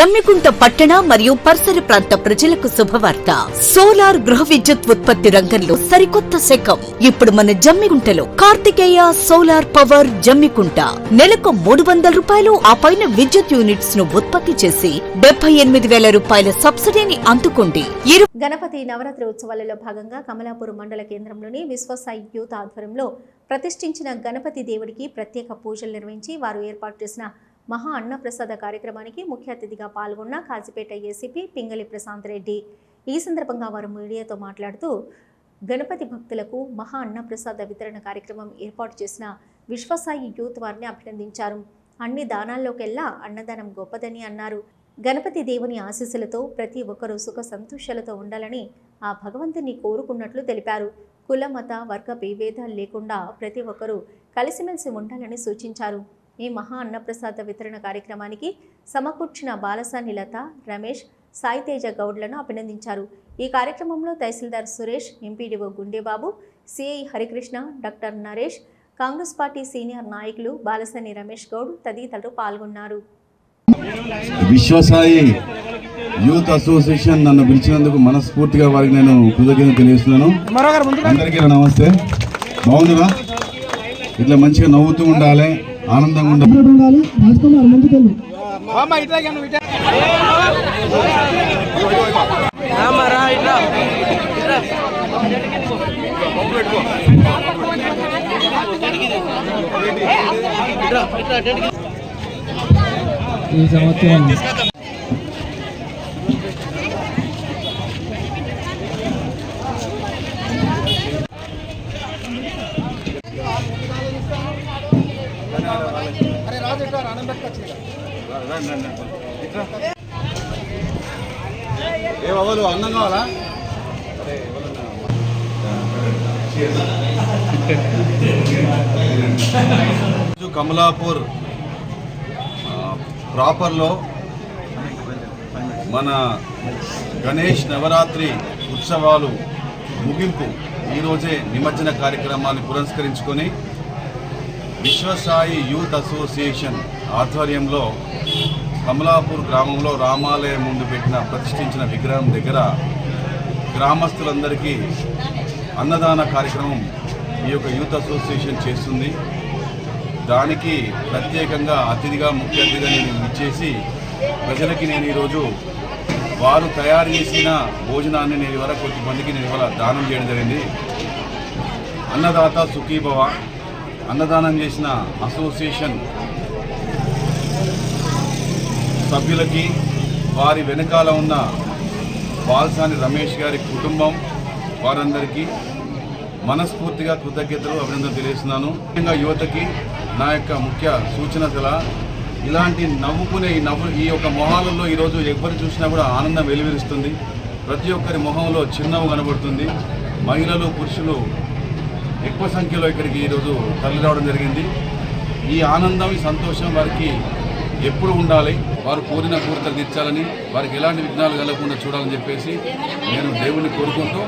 జమ్మికుంట పట్టణ మరియు పరిసర ప్రాంత ప్రజలకు శుభవార్త. సోలార్ గృహ విద్యుత్ ఉత్పత్తి రంగంలో సరికొత్త శకం. ఇప్పుడు మన జమ్మికుంటలో కార్తికేయ సోలార్ పవర్ జమ్మికుంట. నెలకు మూడు వందల రూపాయలు ఆ పైన విద్యుత్ యూనిట్స్ను ఉత్పత్తి చేసి డెబ్బై ఎనిమిది వేల రూపాయల సబ్సిడీని అందుకోండి. గణపతి నవరాత్రి ఉత్సవాలలో భాగంగా కమలాపురం మండల కేంద్రంలోని విశ్వసాయి యూత్ ఆధ్వర్యంలో ప్రతిష్ఠించిన గణపతి దేవుడికి ప్రత్యేక పూజలు నిర్వహించి వారు ఏర్పాటు చేసిన మహా అన్నప్రసాద కార్యక్రమానికి ముఖ్య అతిథిగా పాల్గొన్న కాజీపేట ఏసీపీ పింగళి ప్రశాంత్ రెడ్డి. ఈ సందర్భంగా వారు మీడియాతో మాట్లాడుతూ గణపతి భక్తులకు మహా అన్నప్రసాద వితరణ కార్యక్రమం ఏర్పాటు చేసిన విశ్వసాయి యూత్ వారిని అభినందించారు. అన్ని దానాల్లోకెల్లా అన్నదానం గొప్పదని అన్నారు. గణపతి దేవుని ఆశీస్సులతో ప్రతి ఒక్కరూ సుఖ సంతోషాలతో ఉండాలని ఆ భగవంతుని కోరుకున్నట్లు తెలిపారు. కుల మత వర్గ విభేదాలు లేకుండా ప్రతి ఒక్కరూ కలిసిమెలిసి ఉండాలని సూచించారు. ఈ మహా అన్నప్రసాద వితరణ కార్యక్రమానికి సమకూర్చిన బాలసాని లత రమేష్ సాయితేజ గౌడ్లను అభినందించారు. ఈ కార్యక్రమంలో tahsildar Suresh MPDO Gundebabu CI Harikrishna doctor Naresh Congress party senior నాయకులు బాలసాని రమేష్ గౌడ్ తదితరులు పాల్గొన్నారు. విశ్వసాయి యూత్ అసోసియేషన్ నన్ను పిలిచినందుకు మనస్ఫూర్తిగా వారికి నేను కృతజ్ఞత తెలియజేస్తున్నాను. అందరికీ నమస్తే. బాగుందిరా? ఇట్లా మంచిగా నవ్వుతూ ఉండాలి. ఆనందంగా ఉండాలి ఉండాలి ముందుకెళ్ళు ఈ సంవత్సరం ఏ బాబు అన్నం కావాలా? కమలాపూర్ ప్రాపర్లో మన గణేష్ నవరాత్రి ఉత్సవాలు ముగింపు. ఈరోజే నిమజ్జన కార్యక్రమాన్ని పురస్కరించుకొని విశ్వసాయి యూత్ అసోసియేషన్ ఆధ్వర్యంలో కమలాపూర్ గ్రామంలో రామాలయం ముందు పెట్టిన ప్రతిష్ఠించిన విగ్రహం దగ్గర గ్రామస్తులందరికీ అన్నదాన కార్యక్రమం ఈ యొక్క యూత్ అసోసియేషన్ చేస్తుంది. దానికి ప్రత్యేకంగా అతిథిగా ముఖ్య అతిథిగా నేను ఇచ్చేసి ప్రజలకి నేను ఈరోజు వారు తయారు చేసిన భోజనాన్ని నేను ఇవాళ కొద్దిమందికి నేను ఇవాళ దానం చేయడం జరిగింది. అన్నదాత సుఖీభవ. అన్నదానం చేసిన అసోసియేషన్ సభ్యులకి వారి వెనకాల ఉన్న బాల్సాని రమేష్ గారి కుటుంబం వారందరికీ మనస్ఫూర్తిగా కృతజ్ఞతలు అభినందనలు తెలియజేస్తున్నాను. ముఖ్యంగా యువతకి నా యొక్క ముఖ్య సూచన సలహా ఇలాంటి నవ్వుకునే ఈ నవ్వు ఈ యొక్క మొహాలలో ఈరోజు ఎవరు చూసినా కూడా ఆనందం వెలువరిస్తుంది ప్రతి ఒక్కరి మొహంలో చిరునవ్వు కనబడుతుంది. మహిళలు పురుషులు ఎక్కువ సంఖ్యలో ఇక్కడికి ఈరోజు తరలి రావడం జరిగింది. ఈ ఆనందం ఈ సంతోషం వారికి ఎప్పుడు ఉండాలి వారు కోరిన కోరికలు తీర్చాలని వారికి ఎలాంటి విఘ్నాలు కలగకుండా చూడాలని చెప్పేసి నేను దేవుణ్ణి కోరుకుంటూ